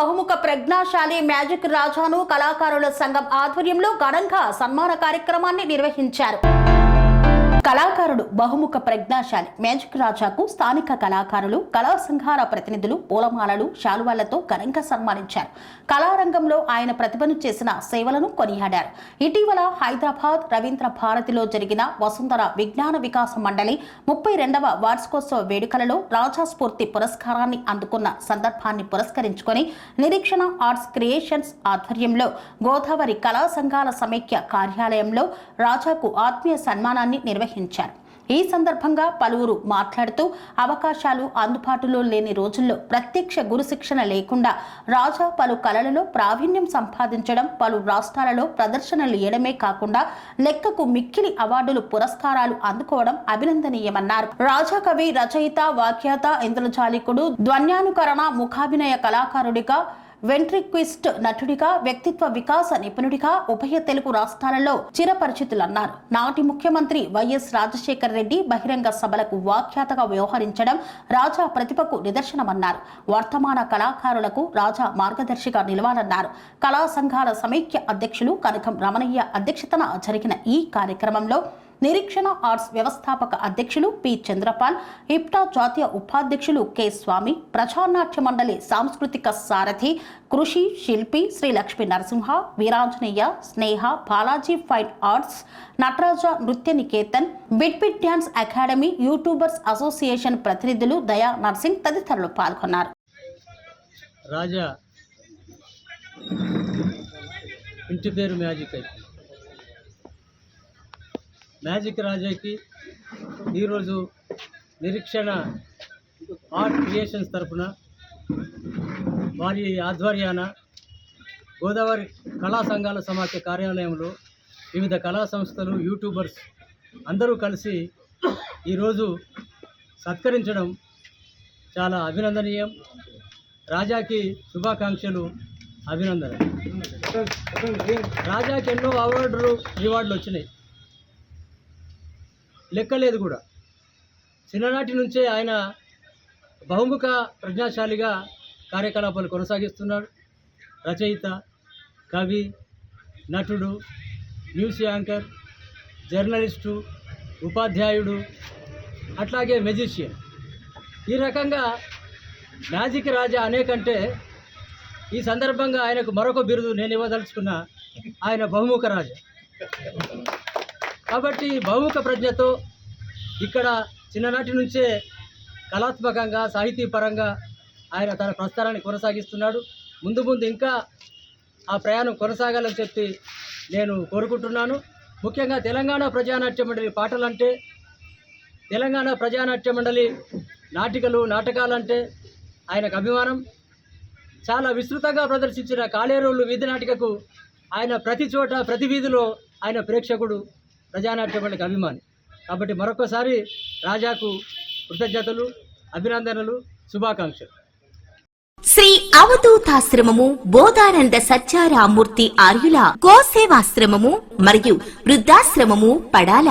బహుముఖ ప్రజ్ఞాశాలి మ్యాజిక్ రాజాను కళాకారుల సంఘం ఆధ్వర్యంలో ఘనంగా సన్మాన కార్యక్రమాన్ని నిర్వహించారు. కళాకారుడు బహుముఖ ప్రజ్ఞాశాలి. మ్యాజిక్ రాజాకు స్థానిక కళాకారులు కళా సంఘాల ప్రతినిధులు పూలమాలలు శాలువాలతో ఘనంగా సన్మానించారు. కళారంగంలో ఆయన ప్రతిభను చేసిన సేవలను కొనియాడారు. ఇటీవల హైదరాబాద్ రవీంద్ర భారతిలో జరిగిన వసుంధర విజ్ఞాన వికాస మండలి ముప్పై రెండవ వార్షికోత్సవ వేడుకలలో రాజా స్ఫూర్తి పురస్కారాన్ని అందుకున్న సందర్భాన్ని పురస్కరించుకొని నిరీక్షణ ఆర్ట్స్ క్రియేషన్స్ ఆధ్వర్యంలో గోదావరి కళా సంఘాల సమైక్య కార్యాలయంలో రాజాకు ఆత్మీయ సన్మానాన్ని నిర్వహించారు. ఈ సందర్భంగా పలువురు మాట్లాడుతూ అవకాశాలు అందుబాటులో లేని రోజుల్లో ప్రత్యక్ష గురు శిక్షణ లేకుండా రాజా పలు కళలలో ప్రావీణ్యం సంపాదించడం పలు రాష్ట్రాలలో ప్రదర్శనలు ఇవ్వడమే కాకుండా లెక్కకు మిక్కిలి అవార్డులు పురస్కారాలు అందుకోవడం అభినందనీయమన్నారు. రాజా కవి రచయిత వాఖ్యాత ఇంద్రజాలికుడు ధ్వన్యానుకరణ ముఖాభినయ కళాకారుడిగా వెంట్రిక్విస్ట్ నటుడిగా వ్యక్తిత్వ వికాస నిపుణుడిగా ఉభయ తెలుగు రాష్ట్రాలలో చిరపరిచితులన్నారు. నాటి ముఖ్యమంత్రి వైఎస్ రాజశేఖర రెడ్డి బహిరంగ సభలకు వ్యాఖ్యాతగా వ్యవహరించడం రాజా ప్రతిభకు నిదర్శనమన్నారు. వర్తమాన కళాకారులకు రాజా మార్గదర్శిగా నిలవాలన్నారు. కళా సంఘాల సమైక్య అధ్యక్షులు కనకం రమణయ్య అధ్యక్షతన జరిగిన ఈ కార్యక్రమంలో నిరీక్షణ ఆర్ట్స్ వ్యవస్థాపక అధ్యక్షులు పి చంద్రపాల్ ఇప్టా జాతీయ ఉపాధ్యక్షులు కె స్వామి ప్రజానాట్య మండలి Samskruthika Saradhi Krishi Shilpi Sri Lakshmi Narasimha Veeranjaneya Sneha Balaji fine arts Nataraja Nritya Niketan bit bit dance academy YouTubers association ప్రతినిధులు దయా నర్సింగ్ తదితరులు పాల్గొన్నారు. రాజా ఇంటి పేరు మ్యాజిక్ అయితే మ్యాజిక్ రాజాకి ఈరోజు నిరీక్షణ ఆర్ట్ క్రియేషన్స్ తరఫున వారి ఆధ్వర్యాన గోదావరి కళా సంఘాల సమాఖ్య కార్యాలయంలో వివిధ కళా సంస్థలు యూట్యూబర్స్ అందరూ కలిసి ఈరోజు సత్కరించడం చాలా అభినందనీయం. రాజాకి శుభాకాంక్షలు. అభినందన రాజాకి ఎన్నో అవార్డులు రివార్డులు వచ్చినాయి. లెక్కలేదు కూడా. చిన్ననాటి నుంచే ఆయన బహుముఖ ప్రజ్ఞాశాలిగా కార్యకలాపాలు కొనసాగిస్తున్నాడు. రచయిత కవి నటుడు న్యూస్ యాంకర్ జర్నలిస్టు ఉపాధ్యాయుడు అట్లాగే మెజిషియన్. ఈ రకంగా మ్యాజిక్ రాజా అనేకంటే ఈ సందర్భంగా ఆయనకు మరొక బిరుదు నేను ఇవ్వదలుచుకున్న ఆయన బహుముఖ రాజా. కాబట్టి భౌముఖ ప్రజ్ఞతో ఇక్కడ చిన్ననాటి నుంచే కళాత్మకంగా సాహితీపరంగా ఆయన తన ప్రస్థానాన్ని కొనసాగిస్తున్నాడు. ముందు ముందు ఇంకా ఆ ప్రయాణం కొనసాగాలని చెప్పి నేను కోరుకుంటున్నాను. ముఖ్యంగా తెలంగాణ ప్రజానాట్య మండలి పాటలంటే తెలంగాణ ప్రజానాట్య మండలి నాటికలు నాటకాలంటే ఆయనకు అభిమానం. చాలా విస్తృతంగా ప్రదర్శించిన కాళేరోళ్ళు వీధి నాటికకు ఆయన ప్రతి చోట ప్రతి వీధిలో ఆయన ప్రేక్షకుడు. ప్రజానాట్య మండలికి అభిమాని. కాబట్టి మరొకసారి రాజాకు కృతజ్ఞతలు అభినందనలు శుభాకాంక్షలు. శ్రీ అవధూతాశ్రమము బోధానంద సత్యారామూర్తి ఆర్యుల గోసేవాశ్రమము మరియు వృద్ధాశ్రమము పడాల.